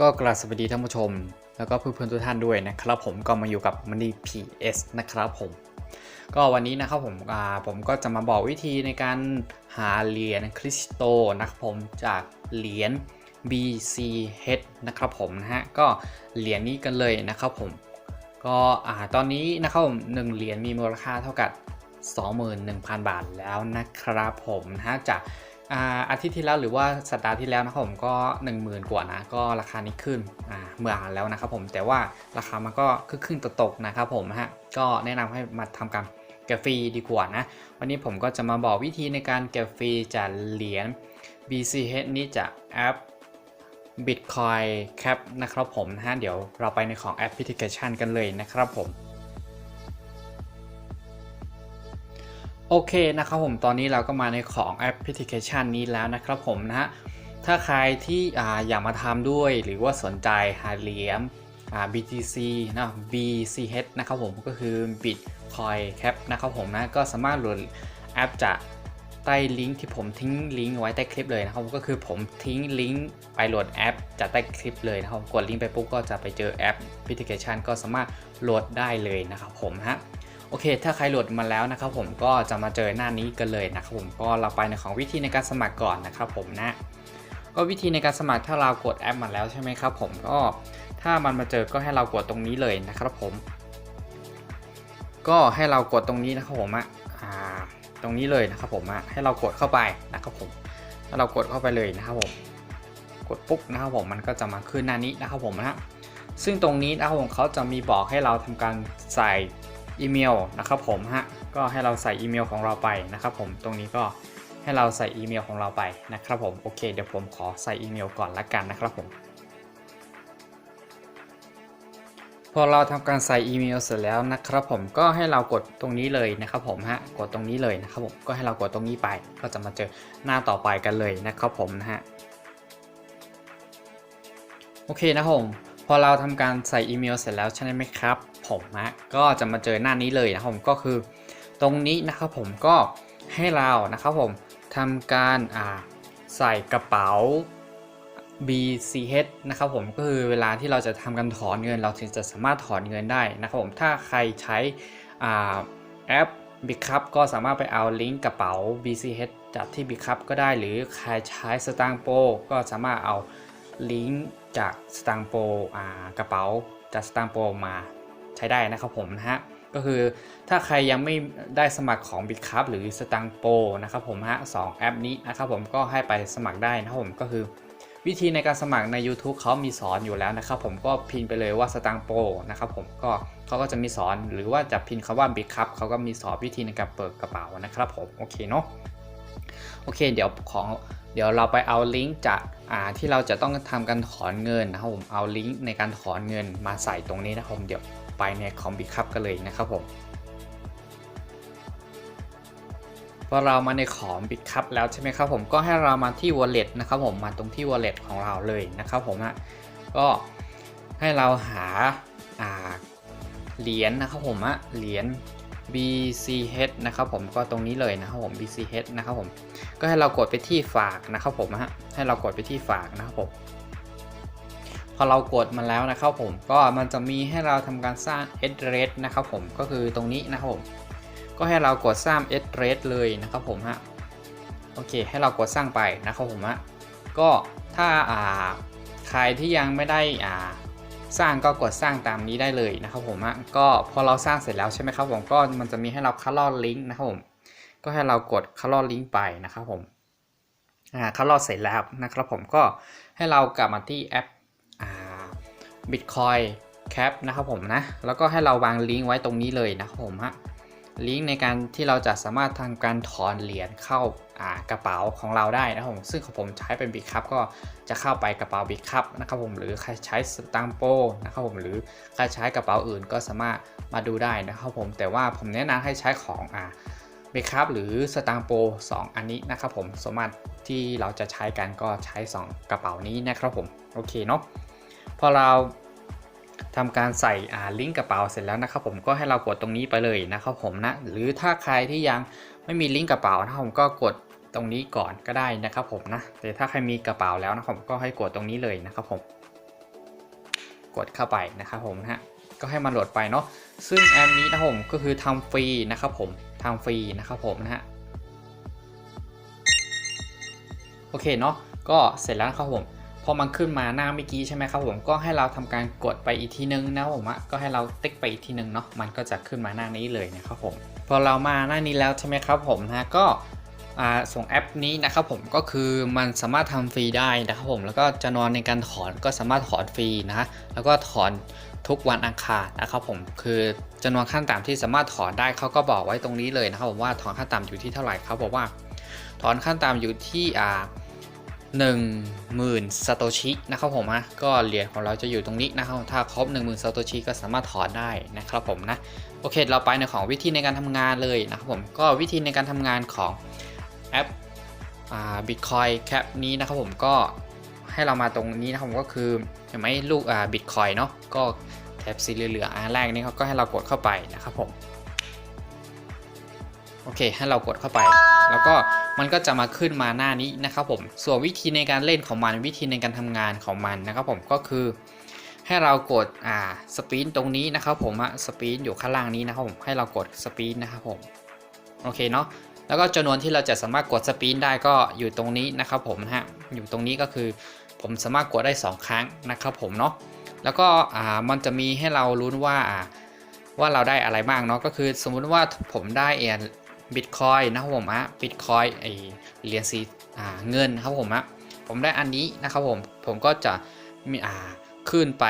ก็กราบสวัสดีท่านผู้ชม แล้วก็เพื่อนๆทุกท่านด้วยนะครับผมก็มาอยู่กับ Money PS นะครับผม ก็วันนี้นะครับผมผมก็จะมาบอกวิธีในการหาเหรียญคริสโตนะครับผมจากเหรียญ BCH นะครับผมนะฮะก็เหรียญนี้กันเลยนะครับผม ก็อตอนนี้นะครับผมหนึ่งเหรียญมีมูลค่าเท่ากับ 21,000 บาทแล้วนะครับผมนะจาก อาทิตย์ที่แล้วหรือว่าสัปดาห์ที่แล้วนะครับผมก็ 10,000 กว่านะก็ราคานี้ขึ้นเมื่ออ่านแล้วนะครับผมแต่ว่าราคามันก็ขึ้นขึ้นตกตกๆนะครับผมฮะก็แนะนำให้มาทำการเก็บฟรีดีกว่านะ วันนี้ผมก็จะมาบอกวิธีในการเก็บฟรีจากเหรียญ BCH นี้จากแอป Bitcoin Cap นะครับผมนะฮะเดี๋ยวเราไปในของแอปพลิเคชันกันเลยนะครับผม โอเคนะครับผมตอนนี้เราก็มาในของแอปพลิเคชันนี้แล้วนะครับผมนะฮะถ้าใครที่ออยากมาทำด้วยหรือว่าสนใจหาเหรียญ BTC นะ BCH นะครับผมก็คือ Bitcoin Cap นะครับผมนะก็สามารถโหลดแอปจากใต้ลิงก์ที่ผมทิ้งลิงก์ไว้ใต้คลิปเลยนะครับก็คือผมทิ้งลิงก์ไปโหลดแอปจากใต้คลิปเลยนะครับกดลิงก์ไปปุ๊บก็จะไปเจอแอปพลิเคชัน ก็สามารถโหลดได้เลยนะครับผมฮะ โอเค ถ้าใครโหลดมาแล้วนะครับผมก็จะมาเจอหน้านี้กันเลยนะครับผมก็เราไปในของวิธีในการสมัครก่อนนะครับผมนะก็วิธีในการสมัครถ้าเรากดแอปมาแล้วใช่ไหมครับผมก็ถ้ามันมาเจอก็ให้เรากดตรงนี้เลยนะครับผม ก็ให้เรากดตรงนี้นะครับผมอะอ่าตรงนี้เลยนะครับผมอะให้เรากดเข้าไปนะครับผมถ้าเรากดเข้าไปเลยนะครับผม กดปุ๊บนะครับผมมันก็จะมาขึ้นหน้านี้นะครับผมนะซึ่งตรงนี้นะครับผมเขาจะมีบอกให้เราทำการใส่ อีเมลนะครับผมฮะก็ให้เราใส่อีเมลของเราไปนะครับผมตรงนี้ก็ให้เราใส่อีเมลของเราไปนะครับผมโอเคเดี๋ยวผมขอใส่อีเมลก่อนละกันนะครับผมพอเราทำการใส่อีเมลเสร็จแล้วนะครับผมก็ให้เรากดตรงนี้เลยนะครับผมฮะกดตรงนี้เลยนะครับผมก็ให้เรากดตรงนี้ไป ก็จะมาเจอหน้าต่อไปกันเลยนะครับผมนะฮะโอเคนะครับผมพอเราทำการใส่อีเมลเสร็จแล้วใช่ไหมครับ ผมนะก็จะมาเจอหน้านี้เลยนะครับผมก็คือตรงนี้นะครับผมก็ให้เรานะครับผมทำการอ่าใส่กระเป๋า BCH นะครับผมก็คือเวลาที่เราจะทำการถอนเงิน เราถึงจะสามารถถอนเงินได้นะครับผมถ้าใครใช้อแอป b i g c u p ก็สามารถไปเอาลิงก์กระเป๋า BCH จากที่ b i g c u p ก็ได้หรือใครใช้สตางโปก็สามารถเอาลิงก์จากสตางโปกระเป๋าจากสตางโปมา ใช้ได้นะครับผมนะฮะก็คือถ้าใครยังไม่ได้สมัครของ b i g c u p หรือสตางโปนะครับผมฮะสองแอปนี้นะครับผมก็ให้ไปสมัครได้นะครับผมก็คือ วิธีในการสมัครใน YouTube เขามีสอนอยู่แล้วนะครับผมก็พิมพ์ไปเลยว่าสตางโปนะครับผมก็เขาก็จะมีสอนหรือว่าจะพิมพ์คำว่า Big Cup เขาก็มีสอนวิธีในการเปิดกระเป๋านะครับผมโอเคเนาะโอเคเดี๋ยวของเดี๋ยวเราไปเอาลิงก์จากอ่าที่เราจะต้องทำการถอนเงินนะครับผมเอาลิงก์ในการถอนเงินมาใส่ตรงนี้นะครับผมเดี๋ยว ไปในของ Big Cup กันเลยนะครับผมพอเรามาในของ Bit Cup แล้วใช่ไหมครับผมก็ให้เรามาที่ Wallet นะครับผมมาตรงที่ Wallet ของเราเลยนะครับผมฮะก็ให้เราหาเหรียญนะครับผมฮะเหรียญ BCH นะครับผมก็ตรงนี้เลยนะครับผม BCH นะครับผมก็ให้เรากดไปที่ฝากนะครับผมฮะให้เรากดไปที่ฝากนะครับผม พอเรากดมาแล้วนะครับผมก็มันจะมีให้เราทำการสร้าง address นะครับผมก็คือตรงนี้นะครับผมก็ให้เรากดสร้าง address เลยนะครับผมฮะโอเค ให้เรากดสร้างไปนะครับผมฮะก็ถ้าอ่าใครที่ยังไม่ได้อ่าสร้างก็กดสร้างตามนี้ได้เลยนะครับผมฮะก็พอเราสร้างเสร็จแล้วใช่ไหมครับผมก็มันจะมีให้เราคัลลอลิงก์นะครับผมก็ให้เรากดคัลลอลิงก์ไปนะครับผมอ่าคัลลอเสร็จแล้วนะครับผมก็ให้เรากลับมาที่แอป Bitcoin Cap นะครับผมนะ แล้วก็ให้เราวางลิงก์ไว้ตรงนี้เลยนะครับผมฮะ ลิงก์ในการที่เราจะสามารถทำการถอนเหรียญเข้ากระเป๋าของเราได้นะครับผม ซึ่งของผมใช้เป็นบิ c คัพก็จะเข้าไปกระเป๋าบิ c คัพนะครับผม หรือใครใช้สตางโปนะครับผม หรือใครใช้กระเป๋าอื่นก็สามารถมาดูได้นะครับผม แต่ว่าผมแนะนำให้ใช้ของอ่าบิคัพหรือสตางโป2อันนี้นะครับผมสมมติที่เราจะใช้กันก็ใช้ 2 กระเป๋านี้นะครับผม โอเคเนาะ อเราทำการใส่ลิงก์กระเป๋าเสร็จแล้วนะครับผมก็ให้เรากดตรงนี้ไปเลยนะครับผมนะหรือถ้าใครที่ยังไม่มีลิงก์กระเป๋านะผมก็กดตรงนี้ก่อนก็ได้นะครับผมนะแต่ถ้าใครมีกระเป๋าแล้วนะผมก็ให้กดตรงนี้เลยนะครับผม กดเข้าไปนะครับผมนะฮะก็ให้มันโหลดไปเนาะซึ่งแอปนี้นะผมก็คือทำฟรีนะครับผมทำฟรีนะครับผมนะฮะโอเคเนาะก็เสร็จแล้วครับผม พอมันขึ้นมาหน้าเมื่อกี้ใช่ไหมครับผมก็ให้เราทำการกดไปอีกทีนึงนะผมอะก็ให้เราติ๊กไปอีกทีนึงเนาะมันก็จะขึ้นมาหน้านี้เลยนะครับผมพอเรามาหน้านี้แล้วใช่ไหมครับผมนะก็ส่งแอปนี้นะครับผมก็คือมันสามารถทำฟรีได้นะครับผมแล้วก็จำนวนในการถอนก็สามารถถอนฟรีนะแล้วก็ถอนทุกวันอังคารนะครับผมคือจำนวนขั้นต่ำที่สามารถถอนได้เขาก็บอกไว้ตรงนี้เลยนะครับผมว่าถอนขั้นต่ำอยู่ที่เท่าไหร่เขาบอกว่า ถอนขั้นต่ำอยู่ที่อ่า หนึ่งหมื่นซาโตชินะครับผมนะก็เหรียญของเราจะอยู่ตรงนี้นะครับถ้าครบ 1 0,000ซาโตชิก็สามารถถอนได้นะครับผมนะโอเคเราไปในของวิธีในการทำงานเลยนะครับผมก็วิธีในการทำงานของแอปบิตคอยแคปนี้นะครับผมก็ให้เรามาตรงนี้นะครับผมก็คือเห็นไหมลูกอ่าบิตคอยเนาะก็แท็บสีเหลืองอันแรกนี่เขาก็ให้เรากดเข้าไปนะครับผม โอเค ให้เรากดเข้าไป แล้วก็มันก็จะมาขึ้นมาหน้านี้นะครับผมส่วนวิธีในการเล่นของมันวิธีในการทำงานของมันนะครับผมก็คือ ให้เรากดอ่าสปีนตรงนี้นะครับผมอะสปีนอยู่ข้างล่างนี้นะครับผมให้เรากดสปีนนะครับผมโอเคเนาะแล้วก็จำนวนที่เราจะสามารถกดสปีนได้ก็อยู่ตรงนี้นะครับผมฮะอยู่ตรงนี้ก็คือ ผมสามารถกดได้ 2 ครั้งนะครับผมเนาะแล้วก็อ่ามันจะมีให้เราลุ้นว่าอ่าว่าเราได้อะไรบ้างเนาะก็คือสมมุติว่าผมได้เอ บิตคอยนะครับผมอะบิตคอยไอเหรียญสีอ่าเงินครับผมอะผมได้อันนี้นะครับผมผมก็จะมีอ่าขึ้นไป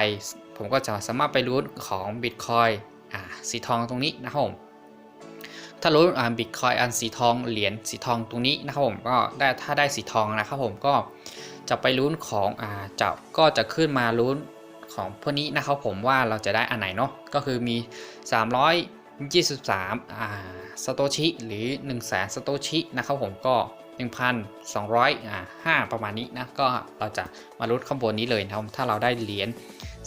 ผมก็จะสามารถไปรู้ของบิตคอยอ่าสีทองตรงนี้นะครับผมถ้ารู้อ่าบิตคอยอันสีทองเหรียญสีทองตรงนี้นะครับผมก็ได้ถ้าได้สีทองนะครับผมก็จะไปลุ้นของอ่าจะก็จะขึ้นมาลุ้นของพวกนี้นะครับผมว่าเราจะได้อันไหนเนาะก็คือมี 23อ่าสโตชิหรือ 1 0 0 0 0แสนสโตชินะครับผมก็ 1,200อ่า5ประมาณนี้นะก็เราจะมาลุ้นข้างบนนี้เลยนะครับถ้าเราได้เหรียญ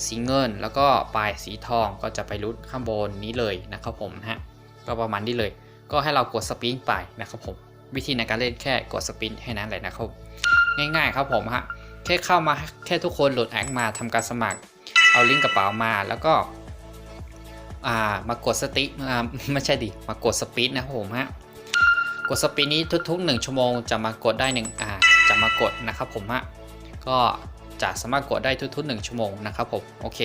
สีเงิน แล้วก็ปลายสีทองก็จะไปลุ้นข้างบนนี้เลยนะครับผมฮะก็ประมาณนี้เลย ก็ให้เรากดสปินไปนะครับผมวิธีในการเล่นแค่กดสปินแค่นั้นเลยนะครับง่ายๆครับผมฮะแค่เข้ามาแค่ทุกคนโหลดแอคมาทำการสมัคร เอาลิงก์กระเป๋ามาแล้วก็ อ่ามากดสติอ่าไม่ใช่ดิมากดสปีดนะครับผมฮะกดสปีดนี้ทุกๆ 1 ชั่วโมงจะมากดได้1อ่าจะมากดนะครับผมฮะก็จะสามารถกดได้ทุกๆ 1 ชั่วโมงนะครับผมโอเค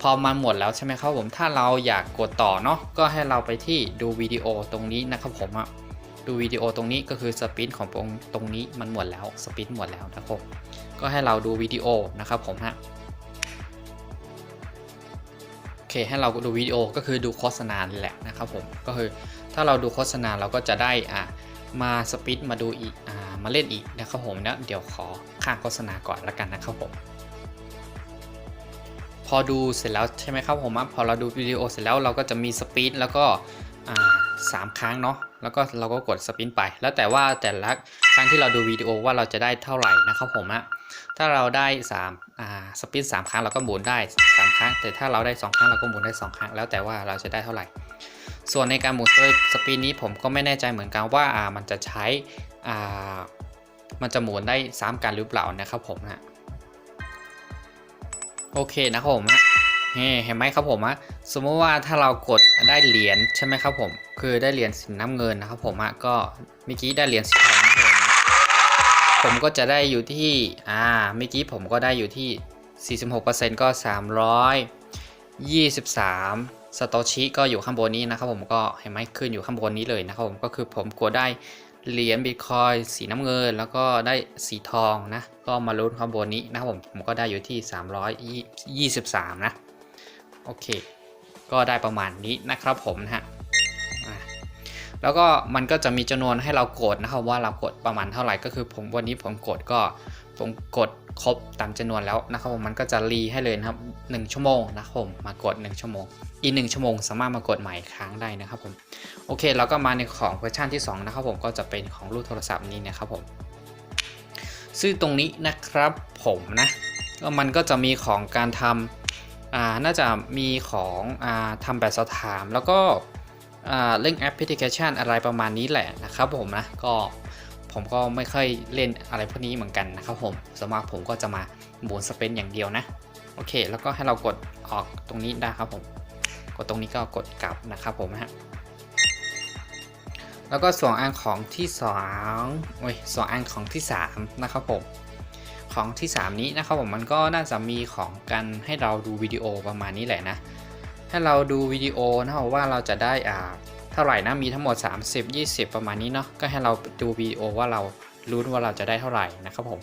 พอมาหมดแล้วใช่ไหมครับผมถ้าเราอยากกดต่อเนาะก็ให้เราไปที่ดูวิดีโอตรงนี้นะครับผมอะดูวิดีโอตรงนี้ก็คือสปีดของตรงตรงนี้มันหมดแล้วสปีดหมดแล้วนะครับผมก็ให้เราดูวิดีโอนะครับผมฮะ เคให้เราดูวิดีโอก็คือดูโฆษณาแหละนะครับผมก็คือถ้าเราดูโฆษณาเราก็จะได้อ่ามาสปิดมาดูอีกอ่ามาเล่นอีกนะครับผมนะเดี๋ยวขอข้างโฆษณาก่อนละกันนะครับผมพอดูเสร็จแล้วใช่ไหมครับผมอะพอเราดูวิดีโอเสร็จแล้วเราก็จะมีสปีดแล้วก็ สามครั้งเนาะแล้วก็เราก็กดสปินไป แล้วแต่ว่าแต่ละครั้งที่เราดูวิดีโอว่าเราจะได้เท่าไหร่นะครับผมอะถ้าเราได้3อ่าสปินสามครั้งเราก็หมุนได้ 3 ครั้ง แต่ถ้าเราได้ 2 ครั้งเราก็หมุนได้ 2 ครั้ง แล้วแต่ว่าเราจะได้เท่าไหร่ ส่วนในการหมุนสปินนี้ผมก็ไม่แน่ใจเหมือนกันว่าอ่ามันจะใช้อ่ามันจะหมุนได้ซ้ำกันหรือเปล่านะครับผมนะโอเคนะครับผมนะ เห็นไหมครับผมอะสมมติว่าถ้าเรากดได้เหรียญใช่ไหมครับผม คือได้เหรียญสีน้ำเงินนะครับผมอะก็เมื่อกี้ได้เหรียญสีทองผมผมก็จะได้อยู่ที่อ่าเมื่อกี้ผมก็ได้อยู่ที่ 46%ก็ 323สโตชิก็อยู่ข้างบนนี้นะครับผมก็เห็นไหมขึ้นอยู่ข้างบนนี้เลยนะครับผมก็คือผมกดได้เหรียญบิตคอยสีน้ำเงิน แล้วก็ได้สีทองนะ ก็มาลุ้นข้างบนนี้นะครับผมผมก็ได้อยู่ที่ 323 นะ โอเค ก็ได้ประมาณนี้นะครับผมนะฮะแล้วก็มันก็จะมีจำนวนให้เรากดนะครับว่าเรากดประมาณเท่าไหร่ก็คือผมวันนี้ผมกดก็ผมกดครบตามจำนวนแล้วนะครับผมมันก็จะรีให้เลยนะครับ 1 ชั่วโมงนะครับผมมากด 1 ชั่วโมง อีก 1 ชั่วโมง สามารถมากดใหม่ครั้งได้นะครับผมโอเคเราก็มาในของเวอร์ชันที่ 2 นะครับผมก็จะเป็นของรูปโทรศัพท์นี้นะครับผมซึ่งตรงนี้นะครับผมนะก็มันก็จะมีของการทำอ่า น่าจะมีของอทำแบบสอบถาม แล้วก็เล่นแอปพลิเคชันอะไรประมาณนี้แหละนะครับผมนะก็ผมก็ไม่ค่อยเล่นอะไรพวกนี้เหมือนกันนะครับผมสวนมากผมก็จะมาหมุนสเปนอย่างเดียวนะโอเค แล้วก็ให้เรากดออกตรงนี้ได้ครับผมกดตรงนี้ก็กดกลับนะครับผมนะฮะแล้วก็ส่วนอันของที่สองโอ้ยส่วนอันของที่สามนะครับผม ของที่ 3 นี้นะครับผมมันก็น่าจะมีของกันให้เราดูวิดีโอประมาณนี้แหละนะให้เราดูวิดีโอนะครับว่าเราจะได้อ่าเท่าไหร่นะมีทั้งหมด 30 20 ประมาณนี้เนาะก็ให้เราดูวิดีโอว่าเรารู้ว่าเราจะได้เท่าไหร่นะครับผม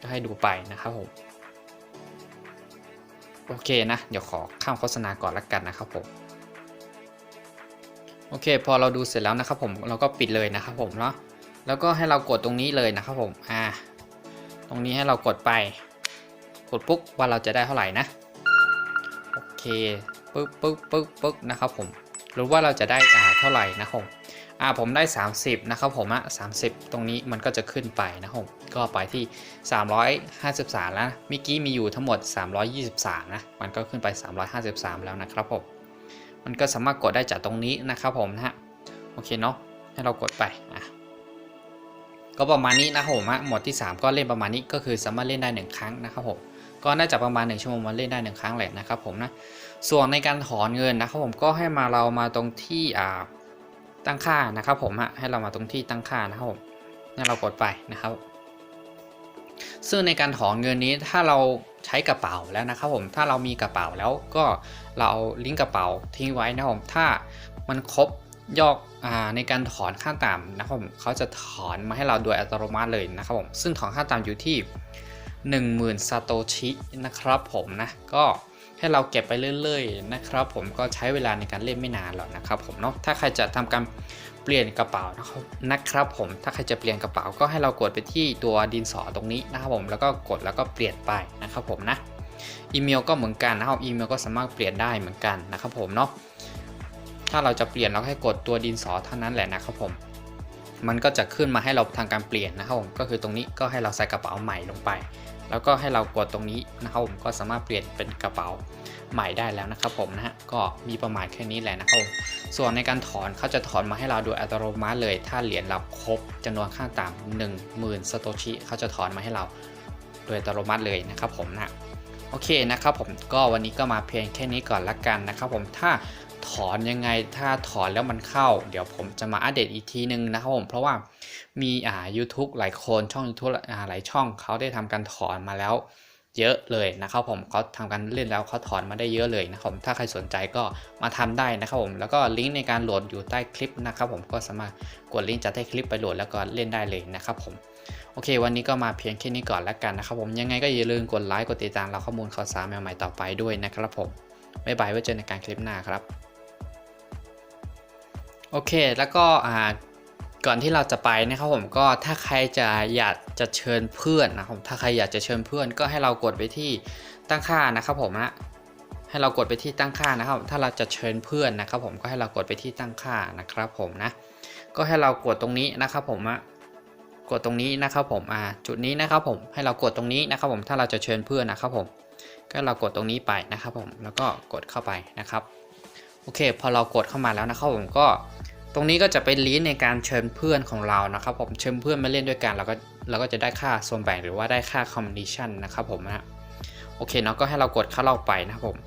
ก็ให้ดูไปนะครับผมโอเคนะ เดี๋ยวขอข้ามโฆษณาก่อนละกันนะครับผมโอเค พอเราดูเสร็จแล้วนะครับผมเราก็ปิดเลยนะครับผมเนาะแล้วก็ให้เรากดตรงนี้เลยนะครับผมอ่า ตรงนี้ให้เรากดไป กดปุ๊บว่าเราจะได้เท่าไหร่นะ โอเคปึ๊บปึ๊บปึ๊บปึ๊บนะครับผมรู้ว่าเราจะได้อ่าเท่าไหร่นะครับผมอ่าผมได้ 30 นะครับผมอะ30 ตรงนี้มันก็จะขึ้นไปนะครับผมก็ไปที่ 353 แล้วนะเมื่อกี้มีอยู่ทั้งหมด 323 นะ มันก็ขึ้นไป 353 แล้วนะครับผมมันก็สามารถกดได้จากตรงนี้นะครับผมนะฮะโอเคเนาะให้เรากดไปอะ ก็ประมาณนี้นะครับผมหมดที่ 3 ก็เล่นประมาณนี้ก็คือสามารถเล่นได้ 1 ครั้งนะครับผมก็น่าจะประมาณ 1 ชั่วโมงมาเล่นได้ 1 ครั้งแหละนะครับผมนะส่วนในการถอนเงินนะครับผมก็ให้มาเรามาตรงที่อ่าตั้งค่านะครับผมฮะให้เรามาตรงที่ตั้งค่านะครับผมนี่เรากดไปนะครับ ซึ่งในการถอนเงินนี้ถ้าเราใช้กระเป๋าแล้วนะครับผมถ้าเรามีกระเป๋าแล้วก็เราเอาลิงก์กระเป๋าทิ้งไว้นะครับผมถ้ามันครบยอด ในการถอนขั้นต่ำนะครับผมเขาจะถอนมาให้เราโดยอัตโนมัติเลยนะครับผมซึ่งถอนขั้นต่ำอยู่ที่ 10,000ซาโตชินะครับผมนะก็ให้เราเก็บไปเรื่อยๆนะครับผมก็ใช้เวลาในการเล่นไม่นานหรอกนะครับผมเนาะถ้าใครจะทำการเปลี่ยนกระเป๋านะครับนะครับผมถ้าใครจะเปลี่ยนกระเป๋าก็ให้เรากดไปที่ตัวดินสอตรงนี้นะครับผมแล้วก็กดแล้วก็เปลี่ยนไปนะครับผมนะอีเมลก็เหมือนกันนะครับอีเมลก็สามารถเปลี่ยนได้เหมือนกันนะครับผมเนาะ ถ้าเราจะเปลี่ยนเราให้กดตัวดินสอเท่านั้นแหละนะครับผม มันก็จะขึ้นมาให้เราทางการเปลี่ยนนะครับผม ก็คือตรงนี้ก็ให้เราใส่กระเป๋าใหม่ลงไป แล้วก็ให้เรากดตรงนี้นะครับผมก็สามารถเปลี่ยนเป็นกระเป๋าใหม่ได้แล้วนะครับผมนะฮะ ก็มีประมาณแค่นี้แหละนะครับผม ส่วนในการถอนเขาจะถอนมาให้เราโดยอัตโนมัติเลย ถ้าเหรียญเราครบจำนวนค่าต่ำหนึ่งหมื่นสโตชิเขาจะถอนมาให้เราโดยอัตโนมัติเลยนะครับผมนะโอเคนะครับผมก็วันนี้ก็มาเพียงแค่นี้ก่อนละกันนะครับผมถ้า ถอนยังไงถ้าถอนแล้วมันเข้า เดี๋ยวผมจะมาอัปเดตอีกทีนึงนะครับผมเพราะว่ามีอ่า YouTube หลายคนช่อง YouTube อ่าหลายช่องเขาได้ทำการถอนมาแล้วเยอะเลยนะครับผมเขาทำการเล่นแล้วเขาถอนมาได้เยอะเลยนะครับผมถ้าใครสนใจก็มาทำได้นะครับผมแล้วก็ลิงก์ในการโหลดอยู่ใต้คลิปนะครับผมก็สามารถกดลิงก์จากใต้คลิปไปโหลดแล้วก็เล่นได้เลยนะครับผมโอเค วันนี้ก็มาเพียงแค่นี้ก่อนแล้วกันนะครับผมยังไงก็อย่าลืมกดไลค์กดติดตามเราข้อมูลข่าวสารใหม่ๆต่อไปด้วยนะครับผมบ๊ายบายไว้เจอในการคลิปหน้าครับ โอเค แล้วก็อ่าก่อนที่เราจะไปนะครับผมก็ถ้าใครจะอยากจะเชิญเพื่อนนะครับถ้าใครอยากจะเชิญเพื่อนก็ให้เรากดไปที่ตั้งค่านะครับผมนะให้เรากดไปที่ตั้งค่านะครับ ถ้าเราจะเชิญเพื่อนนะครับผมก็ให้เรากดไปที่ตั้งค่านะครับผมนะ ก็ให้เรากดตรงนี้นะครับผมอะกดตรงนี้นะครับผมอ่าจุดนี้นะครับผมให้เรากดตรงนี้นะครับผมถ้าเราจะเชิญเพื่อนนะครับผม ก็เรากดตรงนี้ไปนะครับผมแล้วก็กดเข้าไปนะครับ โอเค พอเรากดเข้ามาแล้วนะครับผมก็ ตรงนี้ก็จะเป็นลิงก์ในการเชิญเพื่อนของเรานะครับ ผมเชิญเพื่อนมาเล่นด้วยกันเราก็เราก็จะได้ค่าส่วนแบ่งหรือว่าได้ค่าคอมมิชชั่นนะครับผมนะโอเคเนาะก็ให้เรากดเข้าเราไปนะครับผม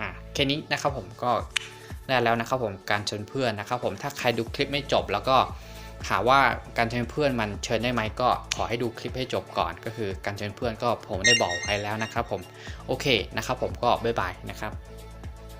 อ่าแค่นี้นะครับผมก็ได้แล้วนะครับผมการเชิญเพื่อนนะครับ ผมถ้าใครดูคลิปไม่จบแล้วก็หามว่าการเชิญเพื่อนมันเชิญได้ไหมก็ขอให้ดูคลิปให้จบก่อน ก็คือการเชิญเพื่อนก็ผมได้บอกไว้แล้วนะครับ ผมโอเคนะครับ ผมก็บ๊ายบายนะครับ